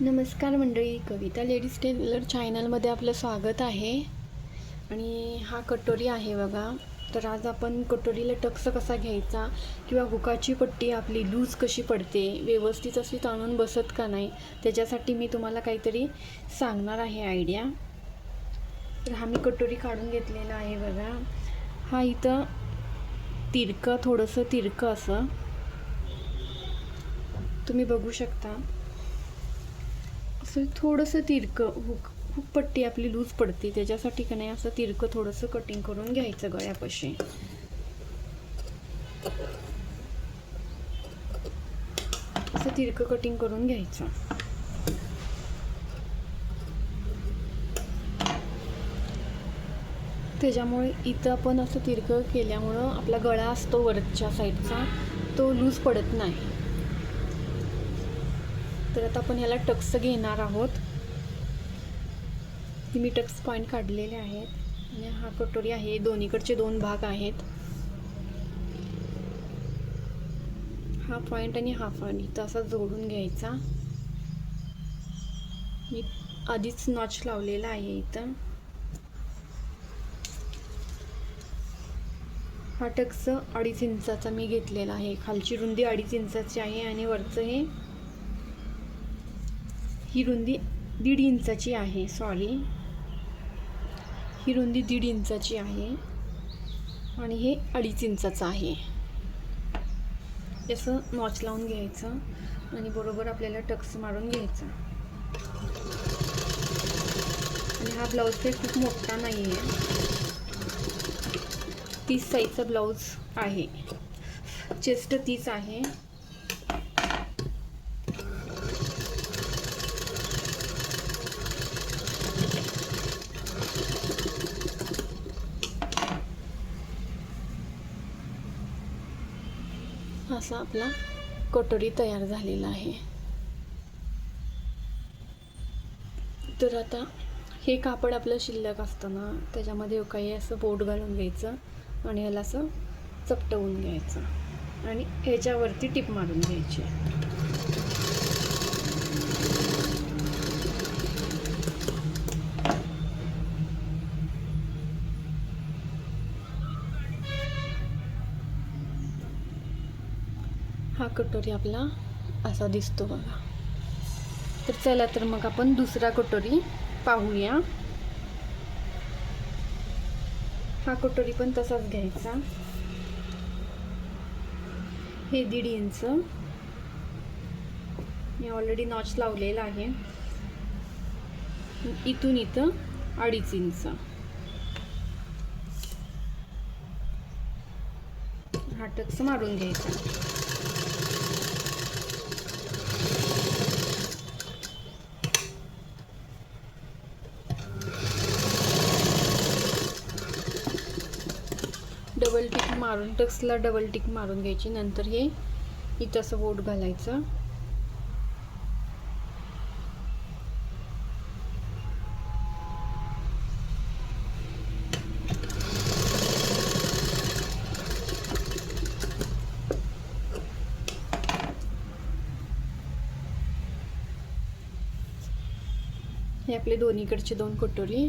नमस्कार मंडळी कविता ladies tailor चॅनलमध्ये आपलं स्वागत आहे. आणि हा कटोरी आहे बघा. तर आज आपण कटोरीला टक्स कसा घ्यायचा किंवा हुकाची पट्टी आपली लूज कशी पडते व्यवस्थित अशी ताणून बसत का नाही त्याच्यासाठी मी तुम्हाला काहीतरी सांगणार आहे आयडिया. तर हा मी कटोरी काढून घेतलेला आहे बघा. हा इथं तिरकं थोडंसं तिरकं असं. तुम्ही बघू शकता. असं थोडंसं तिरकं हुक हुक पट्टी आपली लूज पडते. त्याच्यासाठी का नाही असं तिरकं थोडंसं कटिंग करून घ्यायचं गळ्यापाशी. असं तिरकं कटिंग करून घ्यायचं. त्याच्यामुळे इथं आपण असं तिरकं केल्यामुळं आपला गळा असतो वरच्या साईडचा तो लूज पडत नाही. तर आता आपण ह्याला टक्स घेणार आहोत. मी टक्स पॉईंट काढलेले आहेत. आणि हा कटोरी आहे दोन्हीकडचे दोन भाग आहेत. हा पॉईंट आणि हा पॉईंट इथं असा जोडून घ्यायचा. मी आधीच नॉच लावलेला आहे इथं. हा टक्स अडीच इंचाचा मी घेतलेला आहे. खालची रुंदी अडीच इंचाची आहे आणि वरचं हे ही रुंदी दीड इंचाची आहे सॉरी ही रुंदी दीड इंचाची आहे आणि हे अडीच इंचाचं आहे. असं नॉच लावून घ्यायचं आणि बरोबर आपल्याला टक्स मारून घ्यायचा. आणि हा ब्लाऊज काही खूप मोठा नाही आहे तीस साईजचा ब्लाऊज आहे. चेस्ट तीच आहे. असा आपला कटोरी तयार झालेला आहे. तर आता हे कापड आपलं शिल्लक असतं ना त्याच्यामध्ये काही असं बोट घालून घ्यायचं आणि याला असं चपटवून घ्यायचं. आणि ह्याच्यावरती टिप मारून घ्यायची. हा कटोरी आपला असा दिसतो बघा. तर चला तर मग आपण दुसरा कटोरी पाहूया. हा कटोरी पण तसाच घ्यायचा. हे दीड इंच. मी ऑलरेडी नॉच लावलेला आहे. इथून इथं अडीच इंच. हा टक्स मारून घ्यायचा. डबल टिक मारून टक्सला डबल टिक मारून घ्यायची. नंतर हे इथं असं बोट घालायचं. हे आपले दोन्हीकडचे दोन कटोरी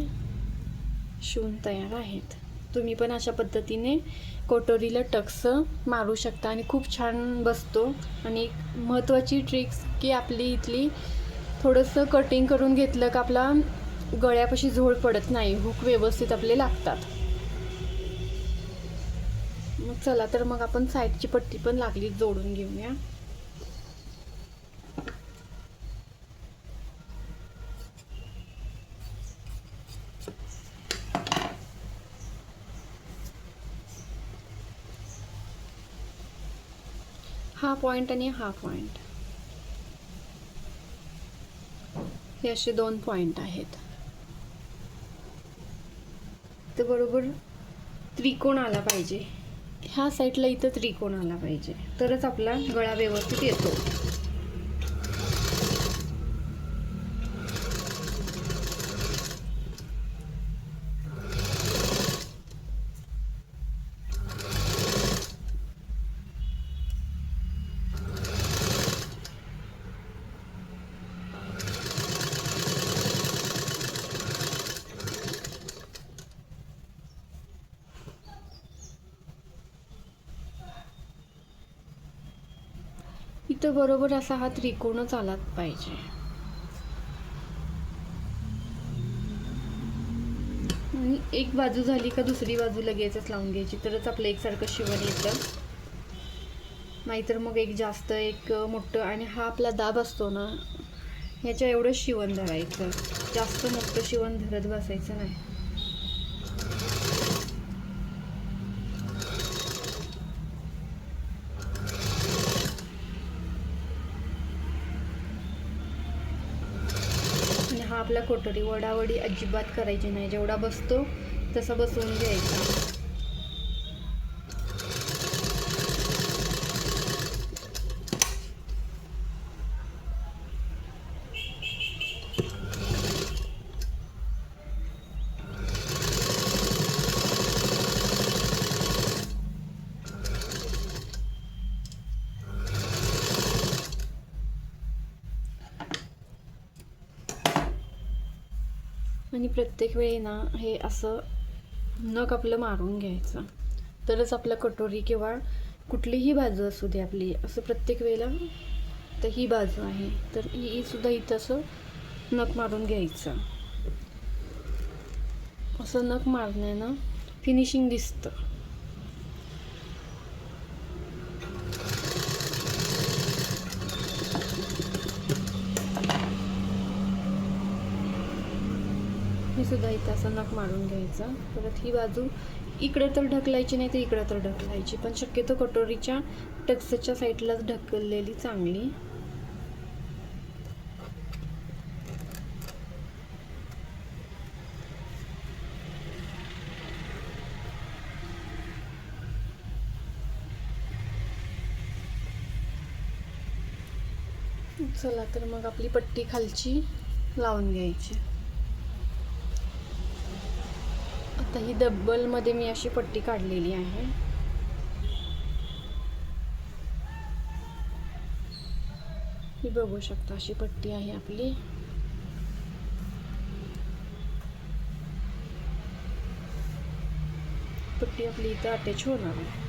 शिवून तयार आहेत. तुम्ही पण अशा पद्धतीने कोटोरीला टक्स मारू शकता आणि खूप छान बसतो. आणि एक महत्त्वाची ट्रिक्स की आपली इथली थोडंसं कटिंग करून घेतलं का आपला गळ्यापाशी झोळ पडत नाही हुक व्यवस्थित आपले लागतात. मग चला तर मग आपण साईडची पट्टी पण लागली जोडून घेऊया. हा पॉईंट आणि हा पॉईंट हे असे दोन पॉईंट आहेत. तर बरोबर त्रिकोण आला पाहिजे. ह्या साईडला इथं त्रिकोण आला पाहिजे. तरच आपला गळा व्यवस्थित येतो. इथं बरोबर असा हा त्रिकोणच आलाच पाहिजे. आणि एक बाजू झाली का दुसरी बाजू लगेचच लावून घ्यायची तरच आपलं एकसारखं शिवण येतं. नाहीतर मग एक जास्त एक मोठं आणि हा आपला दाब असतो ना ह्याच्या एवढं शिवण धरायचं. जास्त मोठं शिवण धरत बसायचं नाही आणि हा आपला कोठरी वडावडी अजिबात करायची नाही. जेवढा बसतो तसा बसवून घ्यायचा. आणि प्रत्येक वेळी ना हे असं नख आपलं मारून घ्यायचं. तरच आपलं कटोरी किंवा कुठलीही बाजू असू दे आपली असं प्रत्येक वेळेला तर ही बाजू आहे. तर ही सुद्धा इथं असं नख मारून घ्यायचं. असं नख मारण्यानं फिनिशिंग दिसतं. सुद्धा इथं असं नख मारून घ्यायचं. परत ही बाजू इकडे तर ढकलायची नाही तर इकडं तर ढकलायची. पण शक्यतो कटोरीच्या टक्सच्या साईडलाच ढकललेली चांगली. चला तर मग आपली पट्टी खालची लावून घ्यायची. आता ही डब्बलमध्ये मी अशी पट्टी काढलेली आहे. ही बघू शकता अशी पट्टी आहे आपली. पट्टी आपली इथं अटॅच होणार आहे.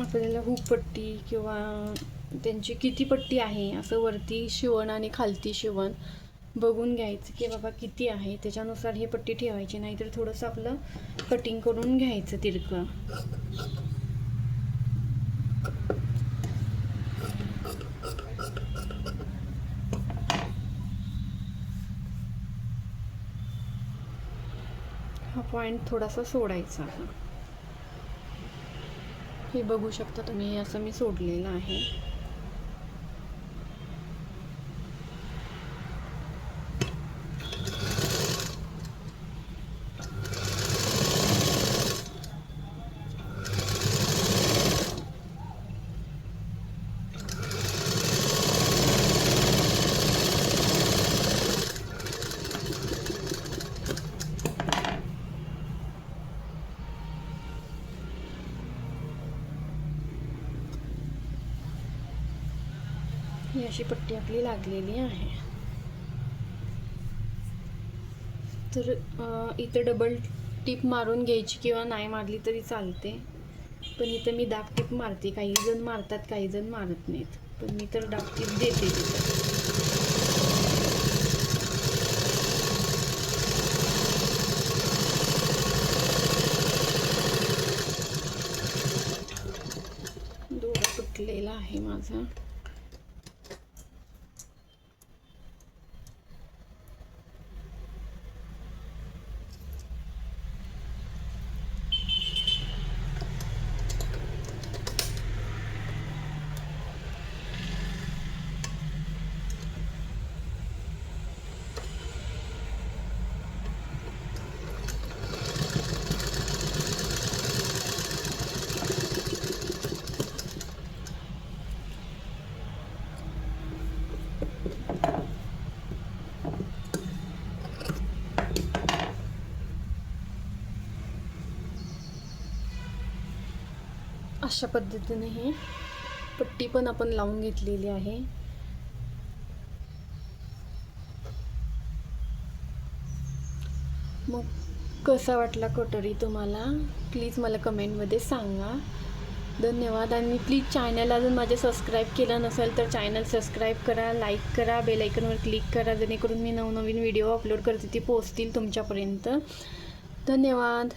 आपल्याला हुक पट्टी किंवा त्यांची किती पट्टी आहे असं वरती शिवण आणि खालती शिवण बघून घ्यायचं की बाबा किती आहे त्याच्यानुसार ही पट्टी ठेवायची नाहीतर थोडंसं आपलं कटिंग करून घ्यायचं तिरकं. हा पॉईंट थोडासा सोडायचा. हे बघू शकता तुम्ही असं मी सोडलेलं आहे. ही अशी पट्टी आपली लागलेली आहे. तर इथं डबल टिप मारून घ्यायची किंवा नाही मारली तरी चालते. पण इथं मी दाब टिप मारते. काही जण मारतात काही जण मारत नाहीत. पण मी तर दाब टिप देते तिथं. तुटलेला आहे माझा. अशा पद्धतीने हे पट्टी पण आपण लावून घेतलेली आहे. मग कसा वाटला कटोरी तुम्हाला? प्लीज मला कमेंटमध्ये सांगा. धन्यवाद. आणि प्लीज चॅनल अजून माझे सबस्क्राईब केलं नसेल तर चॅनल सबस्क्राईब करा लाईक करा बेलायकनवर क्लिक करा. जेणेकरून मी नवनवीन व्हिडिओ अपलोड करते ती पोचतील तुमच्यापर्यंत. धन्यवाद.